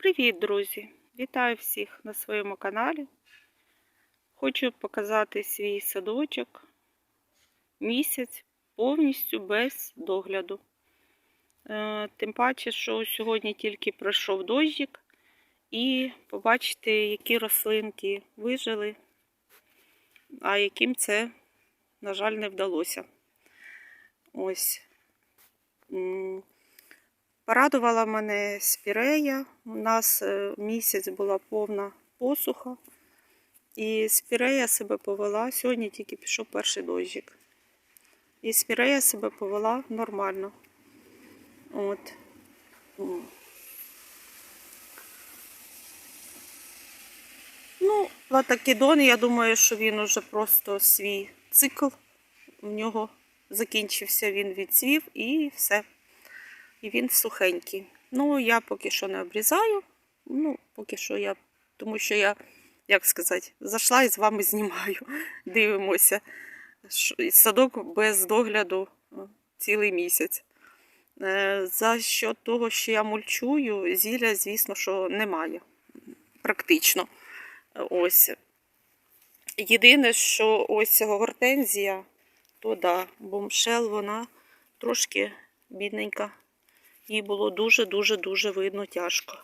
Привіт, друзі! Вітаю всіх на своєму каналі. Хочу показати свій садочок місяць повністю без догляду. Е, Тим паче, що сьогодні тільки пройшов дощик, і побачите, які рослинки вижили, а яким це, на жаль, не вдалося. Ось. Порадувала мене спірея. У нас е, місяць була повна посуха. І спірея себе повела. Сьогодні тільки пішов перший дощик. І спірея себе повела нормально. От. Ну, латакідон, я думаю, що він уже просто свій цикл. У нього закінчився, він відцвів і все і він сухенький. Ну, я поки що не обрізаю. Ну, поки що я, тому що я, як сказати, зайшла і з вами знімаю. Дивимося. Садок без догляду цілий місяць. Е, За що того, що я мульчую, зілля, звісно, що немає. Практично. Ось. Єдине, що ось гортензія, то да, бомшел, вона трошки бідненька. Їй було дуже-дуже-дуже видно тяжко.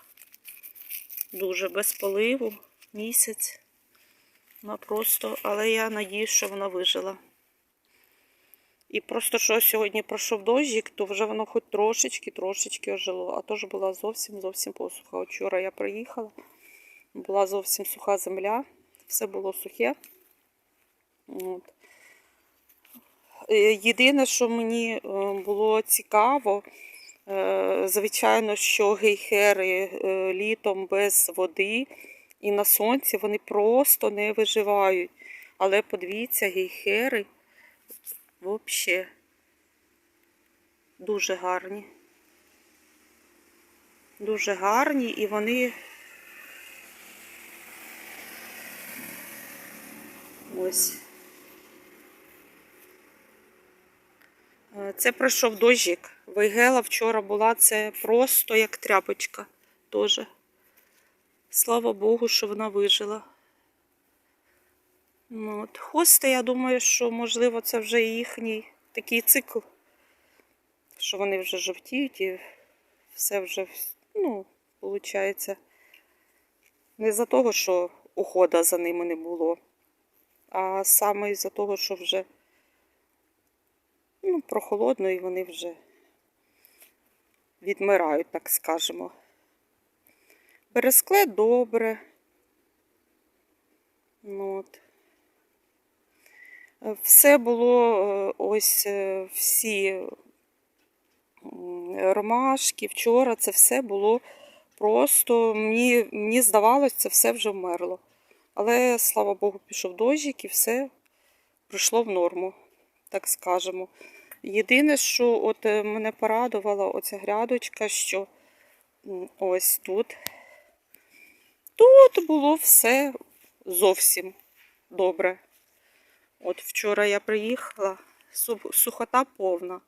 Дуже без поливу, місяць. Вона просто, але я надіюсь, що вона вижила. І просто що сьогодні пройшов дощик, то вже воно хоч трошечки-трошечки ожило. А то ж була зовсім зовсім посуха. Вчора я приїхала, була зовсім суха земля, все було сухе. От. Е, Єдине, що мені е, було цікаво, Звичайно, що гейхери е, літом без води і на сонці вони просто не виживають. Але подивіться, гейхери взагалі дуже гарні. Дуже гарні і вони ось. Е, Це пройшов дощик. Вейгела вчора була це просто як тряпочка теж. Слава Богу, що вона вижила. Ну, от. Хости, я думаю, що можливо це вже їхній такий цикл, що вони вже жовтіють і все вже, ну, виходить, не за того, що ухода за ними не було, а саме із-за того, що вже ну, прохолодно і вони вже відмирають, так скажемо. Берескле добре. Ну, от. Е, Все було е, ось е, всі ромашки вчора, це все було просто, мені, мені здавалось, це все вже вмерло. Але, слава Богу, пішов дощик і все прийшло в норму, так скажемо. Єдине, що от е, мене порадувала оця грядочка, що ось тут. Тут було все зовсім добре. От вчора я приїхала, сухота повна.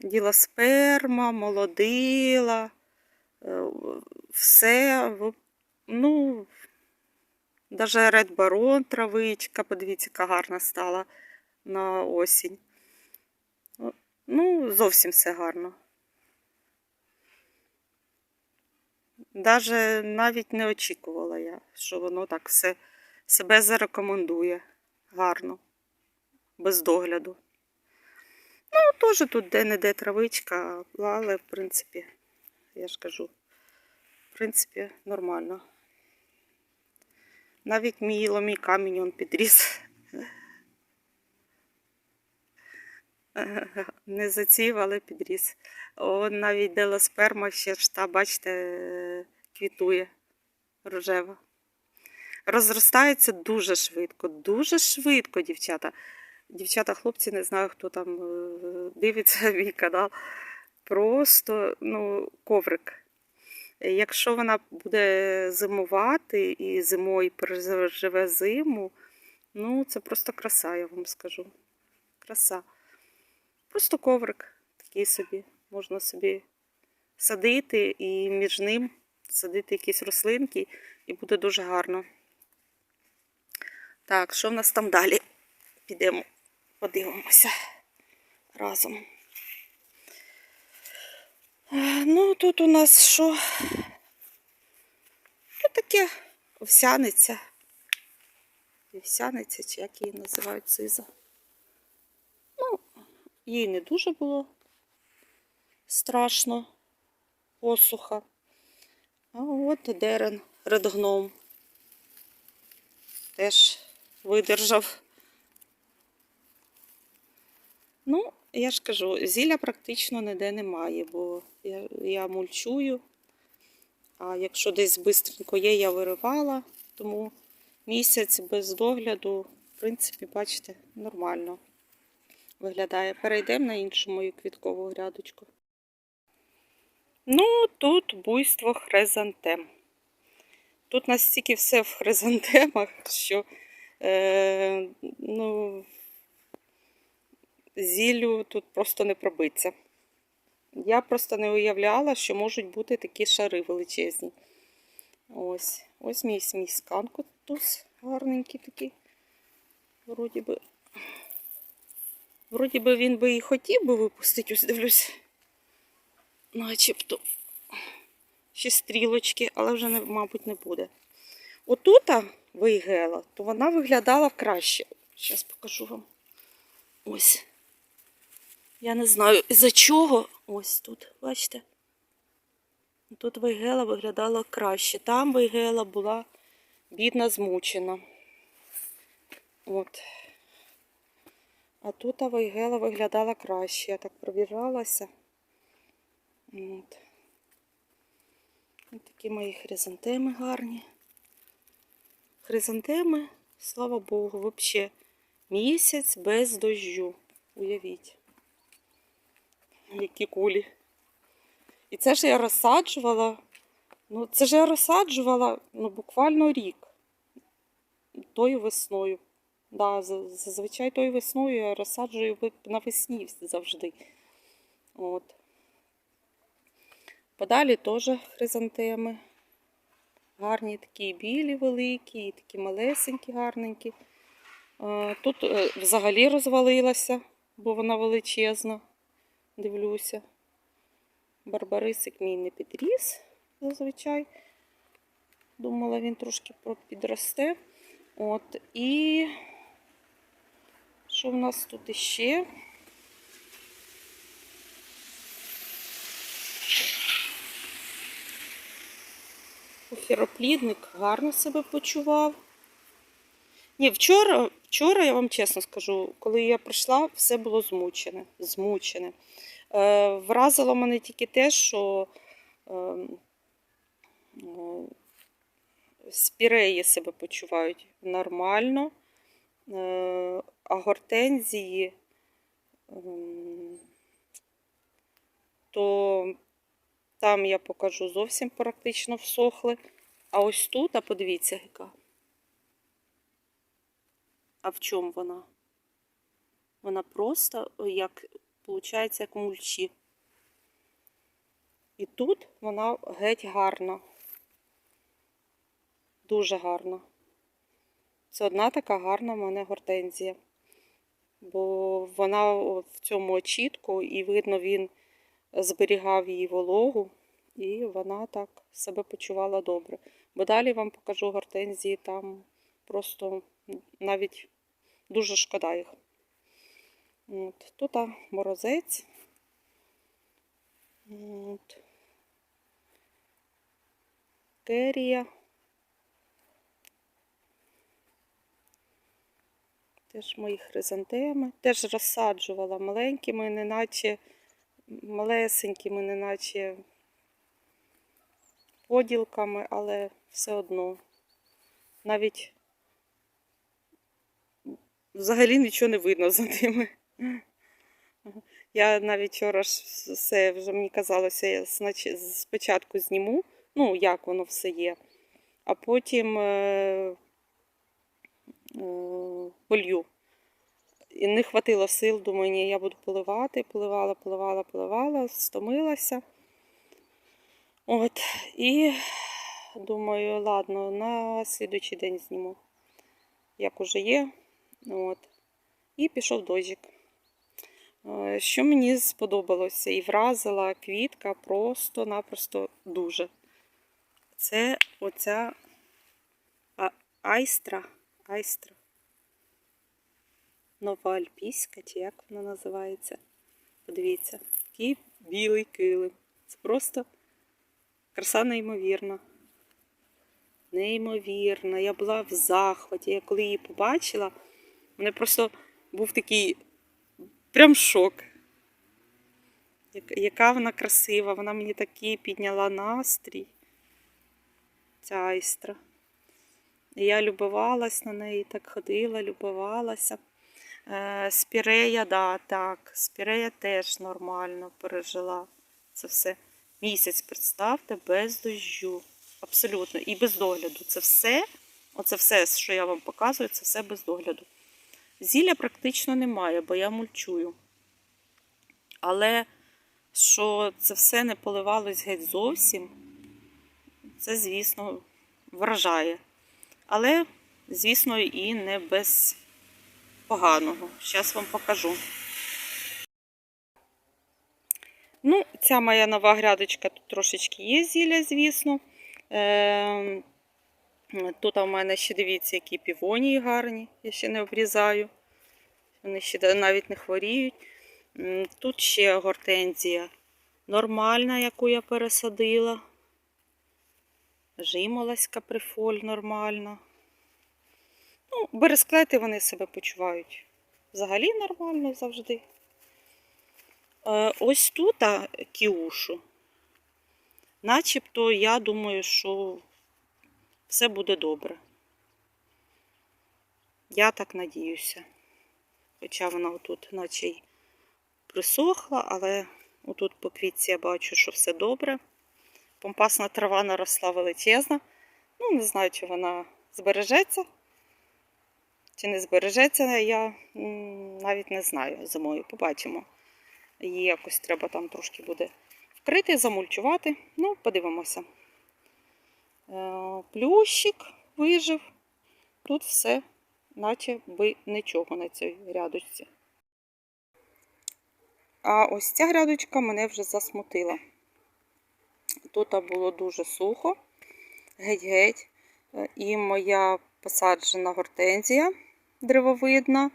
Діла сперма, молодила, е, все. Ну, навіть Red Baron травичка, подивіться, яка гарна стала на осінь. Ну, зовсім все гарно. Даже навіть не очікувала я, що воно так все себе зарекомендує гарно, без догляду. Ну, теж тут де-не-де травичка, але, в принципі, я ж кажу, в принципі, нормально. Навіть мій ломій камінь он підріс. Не заців, але підріс. О, навіть делосперма ще ж та, бачите, квітує рожева. Розростається дуже швидко, дуже швидко, дівчата. Дівчата, хлопці, не знаю, хто там е, дивиться мій канал. Просто ну, коврик. Якщо вона буде зимувати і зимою переживе зиму, ну це просто краса, я вам скажу. Краса. Просто коврик такий собі. Можна собі садити і між ним садити якісь рослинки і буде дуже гарно. Так, що в нас там далі? Підемо, подивимося разом. Е, Ну, тут у нас що? Тут таке овсяниця. Овсяниця, чи як її називають сиза. Їй не дуже було страшно, посуха. А от дерен редгном теж видержав. Ну, я ж кажу, зілля практично ніде немає, бо я, я мульчую. А якщо десь бистренько є, я виривала, тому місяць без догляду, в принципі, бачите, нормально виглядає. Перейдемо на іншу мою квіткову грядочку. Ну, тут буйство хризантем. Тут настільки все в хризантемах, що е, ну, зіллю тут просто не пробиться. Я просто не уявляла, що можуть бути такі шари величезні. Ось, ось мій, мій сканкотус гарненький такий. Вроді би, вроді би він би і хотів би випустити, ось дивлюсь. Начебто ще стрілочки, але вже, мабуть, не буде. Отута вийгела, то вона виглядала краще. Зараз покажу вам. Ось. Я не знаю, із-за чого. Ось тут, бачите? Тут вейгела виглядала краще. Там вейгела була бідна, змучена. От. А тут вейгела виглядала краще. Я так пробіжалася. От. Ось такі мої хризантеми гарні. Хризантеми, слава Богу, взагалі місяць без дощу. Уявіть які кулі. І це ж я розсаджувала. Ну, це ж я розсаджувала ну, буквально рік. Тою весною. Да, зазвичай тою весною я розсаджую навесні завжди. От. Подалі теж хризантеми. Гарні такі білі великі, і такі малесенькі, гарненькі. Е, Тут е, взагалі розвалилася, бо вона величезна дивлюся. Барбарисик мій не підріс зазвичай. Думала, він трошки підросте. От, і що в нас тут іще? Охіроплідник гарно себе почував. Ні, вчора, вчора, я вам чесно скажу, коли я прийшла, все було змучене. змучене. Е, вразило мене тільки те, що е, е, спіреї себе почувають нормально, е, а гортензії, ем, то там я покажу зовсім практично всохли. А ось тут, а подивіться, яка. А в чому вона? Вона просто як, виходить, як мульчі. І тут вона геть гарна. Дуже гарна. Це одна така гарна в мене гортензія. Бо вона в цьому очітку, і видно, він зберігав її вологу, і вона так себе почувала добре. Бо далі вам покажу гортензії, там просто навіть дуже шкода їх. От. Тут морозець. От. Керія. Теж мої хризантеми. Теж розсаджувала маленькими, неначе малесенькими, неначе поділками, але все одно. Навіть взагалі нічого не видно за ними. Я навіть вчора ж все вже мені казалося, я спочатку зніму, ну, як воно все є, а потім е, полью. І не хватило сил, думаю, ні, я буду поливати, поливала, поливала, поливала, стомилася. От, і думаю, ладно, на слідуючий день зніму, як уже є. От. І пішов дощик. Е, Що мені сподобалося і вразила квітка просто-напросто дуже. Це оця айстра. Айстра. Нова альпійська, чи як вона називається. Подивіться, який білий килим. Це просто краса неймовірна. Неймовірна. Я була в захваті. Я коли її побачила, мене просто був такий прям шок. Яка вона красива, вона мені такий підняла настрій. Ця айстра. Я любувалась на неї, так ходила, любувалася. Е, Спірея, да, так. Спірея теж нормально пережила це все. Місяць, представте, без дощу. Абсолютно. І без догляду. Це все, оце все, що я вам показую, це все без догляду. Зілля практично немає, бо я мульчую. Але що це все не поливалось геть зовсім, це, звісно, вражає. Але, звісно, і не без поганого. Зараз вам покажу. Ну, ця моя нова грядочка тут трошечки є зілля, звісно. Е, тут у мене ще дивіться, які півонії гарні. Я ще не обрізаю. Вони ще навіть не хворіють. Тут ще гортензія нормальна, яку я пересадила. Жимолась каприфоль нормальна. Ну, бересклети вони себе почувають. Взагалі нормально завжди. Е, Ось тут а, кіушу. Начебто я думаю, що все буде добре. Я так надіюся. Хоча вона отут наче й присохла, але отут по квітці я бачу, що все добре. Помпасна трава наросла величезна. Ну, не знаю, чи вона збережеться, чи не збережеться, я навіть не знаю зимою. Побачимо. Її якось треба там трошки буде вкрити, замульчувати. Ну, подивимося. Е, Плющик вижив. Тут все, наче би нічого на цій грядочці. А ось ця грядочка мене вже засмутила. Тут було дуже сухо, геть-геть. І моя посаджена гортензія древовидна.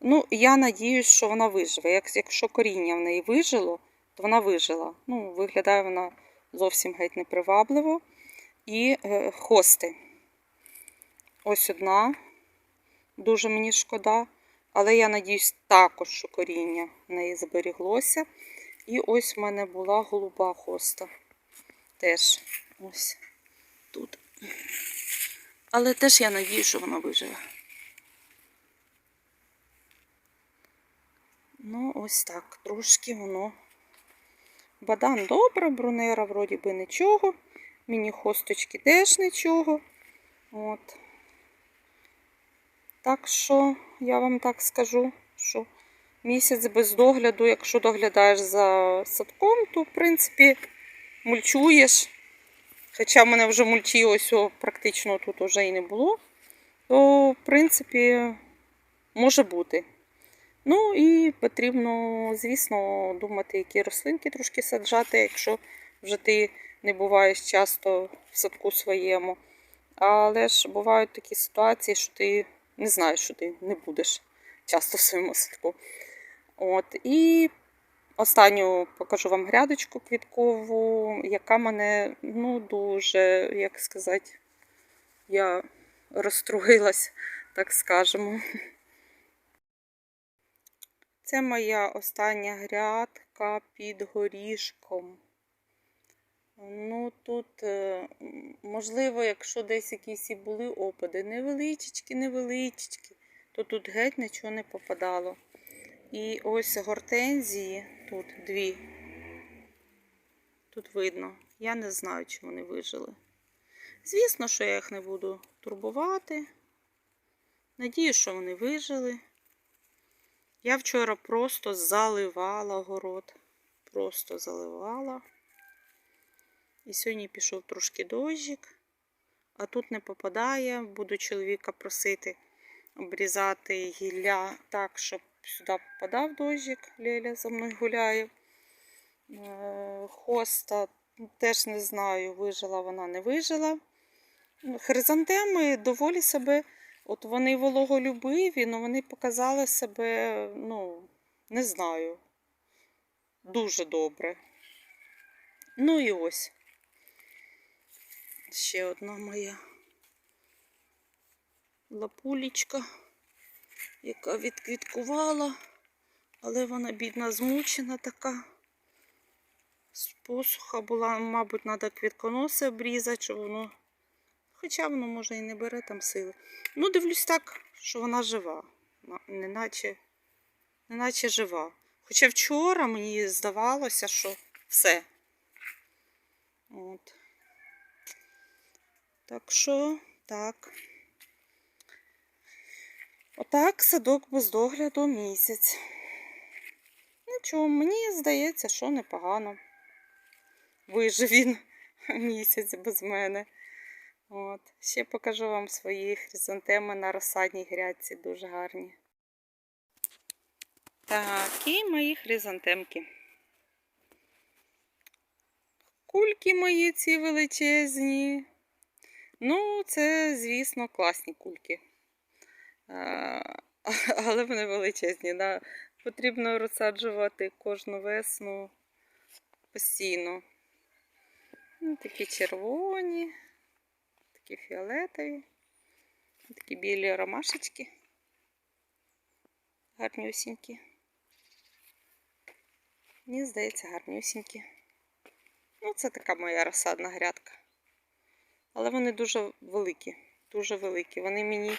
Ну, я надіюсь, що вона виживе. Якщо коріння в неї вижило, то вона вижила. Ну, виглядає вона зовсім геть непривабливо. І е, хости. Ось одна. Дуже мені шкода. Але я надіюсь також, що коріння в неї зберіглося. І ось в мене була голуба хоста. Теж ось тут. Але теж я надію, що вона виживе. Ну, ось так. Трошки воно. Бадан добра, брунера вроді би нічого. Міні-хосточки теж нічого. От. Так що я вам так скажу, що місяць без догляду, якщо доглядаєш за садком, то в принципі мульчуєш. Хоча в мене вже мульчі ось практично тут вже і не було, то в принципі може бути. Ну і потрібно, звісно, думати, які рослинки трошки саджати, якщо вже ти не буваєш часто в садку своєму. Але ж бувають такі ситуації, що ти не знаєш, що ти не будеш часто в своєму садку. От. І останню покажу вам грядочку квіткову, яка мене ну, дуже, як сказати, я розстроїлась, так скажемо. Це моя остання грядка під горішком. Ну, тут, е, можливо, якщо десь якісь і були опади, невеличкі, невеличкі, то тут геть нічого не попадало. І ось гортензії, тут дві. Тут видно. Я не знаю, чи вони вижили. Звісно, що я їх не буду турбувати. Надію, що вони вижили. Я вчора просто заливала город. Просто заливала. І сьогодні пішов трошки дощик. а тут не попадає. Буду чоловіка просити обрізати гілля так, щоб сюди попадав дощик. Леля за мною гуляє. Е, Хоста теж не знаю, вижила вона, не вижила. Хризантеми доволі себе, от вони вологолюбиві, але вони показали себе, ну, не знаю, дуже добре. Ну і ось. Ще одна моя лапулічка, яка відквіткувала, але вона бідна змучена така. Посуха була, мабуть, треба квітконоси обрізати, щоб воно. Хоча воно може і не бере там сили. Ну, дивлюсь так, що вона жива. На- Неначе, неначе жива. Хоча вчора мені здавалося, що все. От. Так що, так. Отак садок без догляду місяць. Нічого, мені здається, що непогано. Вижив він місяць без мене. От. Ще покажу вам свої хризантеми на розсадній грядці, дуже гарні. Так, і мої хризантемки. Кульки мої ці величезні. Ну, це, звісно, класні кульки. Але вони величезні. Да? Потрібно розсаджувати кожну весну постійно. Ну, такі червоні, такі фіолетові, такі білі ромашечки. Гарнюсінькі. Мені здається, гарнюсінькі. Ну, це така моя розсадна грядка. Але вони дуже великі, дуже великі. Вони мені,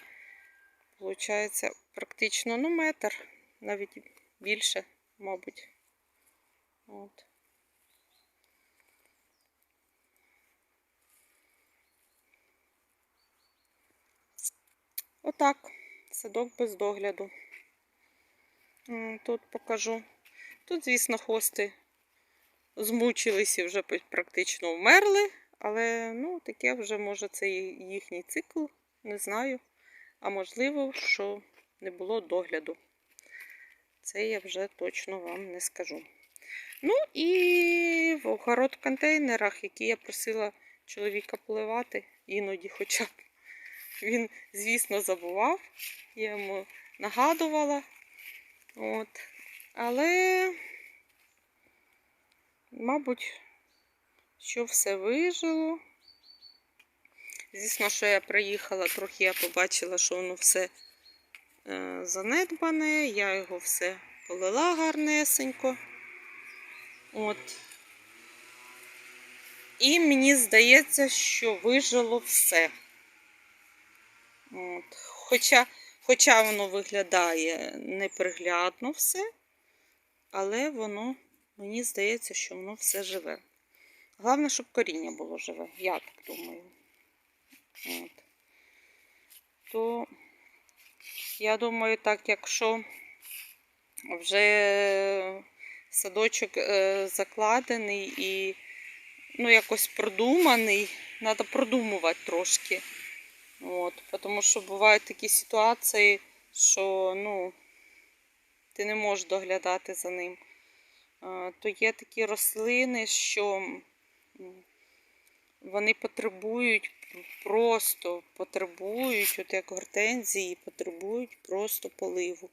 виходить, практично ну, метр, навіть більше, мабуть. От. Отак, садок без догляду. Тут покажу. Тут, звісно, хости змучились і вже практично вмерли, але ну, таке вже може це їхній цикл, не знаю. А можливо, що не було догляду. Це я вже точно вам не скажу. Ну і в огород контейнерах, які я просила чоловіка поливати, іноді хоча б. Він, звісно, забував, я йому нагадувала. От. Але, мабуть, що все вижило. Звісно, що я приїхала, трохи я побачила, що воно все е, занедбане, я його все полила гарнесенько. От. І мені здається, що вижило все. От. Хоча, хоча воно виглядає неприглядно все, але воно, мені здається, що воно все живе. Головне, щоб коріння було живе, я так думаю. От. То я думаю, так, якщо вже садочок е, закладений і ну, якось продуманий, треба продумувати трошки. От, тому що бувають такі ситуації, що ну, ти не можеш доглядати за ним. То є такі рослини, що вони потребують просто потребують, от як гортензії, потребують просто поливу.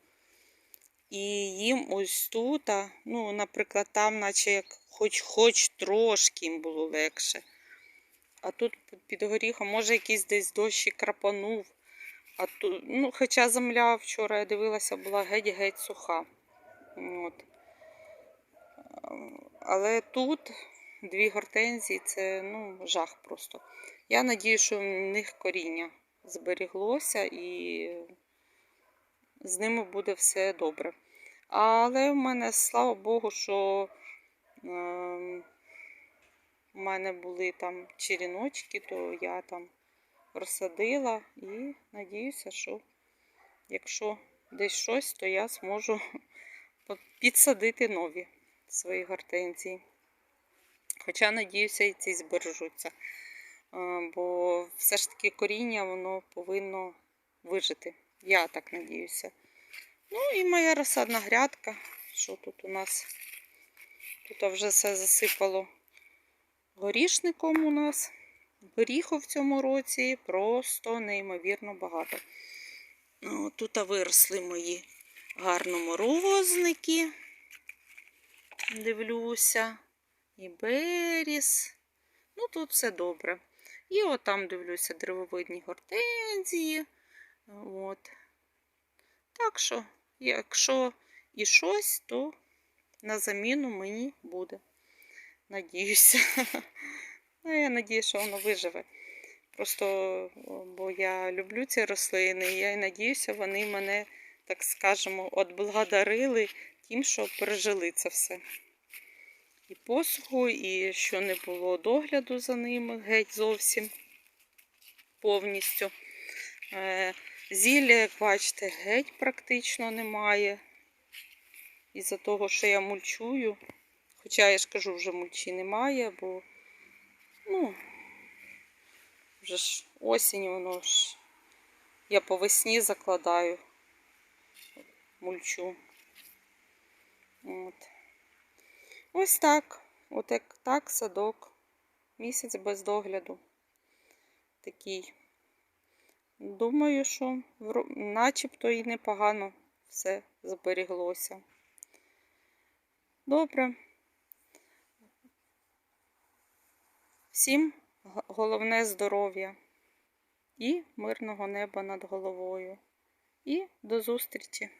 І їм ось тут, ну, наприклад, там, наче як хоч хоч трошки їм було легше. А тут під горіхом, може, якийсь десь дощі крапанув. А тут, ну, хоча земля вчора я дивилася, була геть-геть суха. От. Але тут дві гортензії це ну, жах просто. Я надію, що в них коріння зберіглося і з ними буде все добре. Але в мене, слава Богу, що е, в мене були там черіночки, то я там розсадила і надіюся, що якщо десь щось, то я зможу підсадити нові свої гортензії. Хоча, надіюся, і ці збережуться. Бо все ж таки коріння воно повинно вижити. Я так надіюся. Ну і моя розсадна грядка. Що тут у нас? Тут вже все засипало горішником у нас. Горіху в цьому році просто неймовірно багато. Ну, тут виросли мої гарно морозники. Дивлюся. І беріс. Ну, тут все добре. І от там дивлюся деревовидні гортензії. От. Так що, якщо і щось, то на заміну мені буде. Надіюся. Ну, я надію, що воно виживе. Просто, бо я люблю ці рослини, і я надіюся, вони мене, так скажемо, отблагодарили тим, що пережили це все. І посуху, і що не було догляду за ними геть зовсім повністю. Е, Зілля, як бачите, геть практично немає. Із-за того, що я мульчую. Хоча я ж кажу, вже мульчі немає, бо ну, вже ж осінь, воно ж. Я по весні закладаю мульчу. От. Ось так. От як так садок. Місяць без догляду. Такий. Думаю, що начебто і непогано все зберіглося. Добре. Всім головне здоров'я і мирного неба над головою. І до зустрічі!